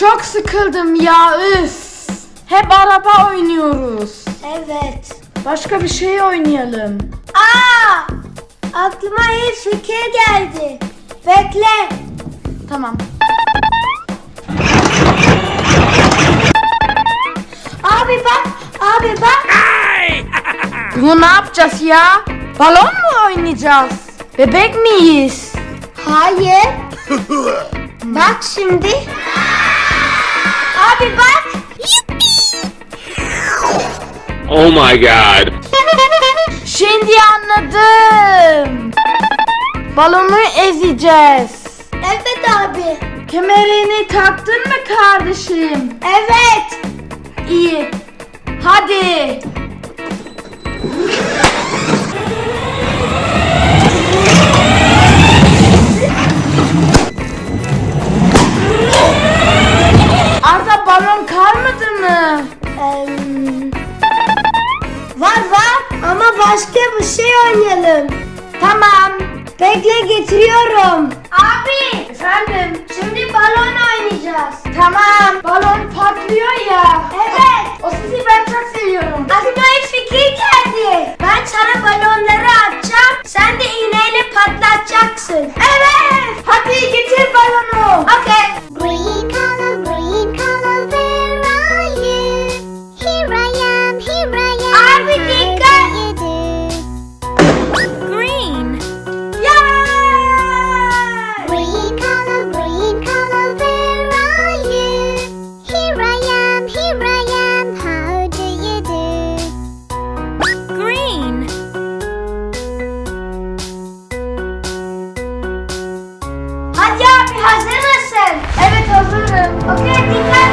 çok sıkıldım ya üf. Hep araba oynuyoruz. Evet. Başka bir şey oynayalım. Aa! Aklıma iyi fikir geldi. Bekle. Tamam. Abi bak. Abi bak. Bunu ne yapacağız ya? Balon mu oynayacağız? Bebek miyiz? Hayır. bak şimdi. Oh my god. Şimdi anladım. Balonu ezeceğiz. Evet abi. Kemerini taktın mı kardeşim? Evet. İyi. Hadi. Arda balon kalmadı mı? Em, var var ama başka bir şey oynayalım. Tamam. Bekle getiriyorum. Abi. Efendim. Şimdi balon oynayacağız. Tamam. Balon patlıyor ya. Evet. O sizi ben çok Hadi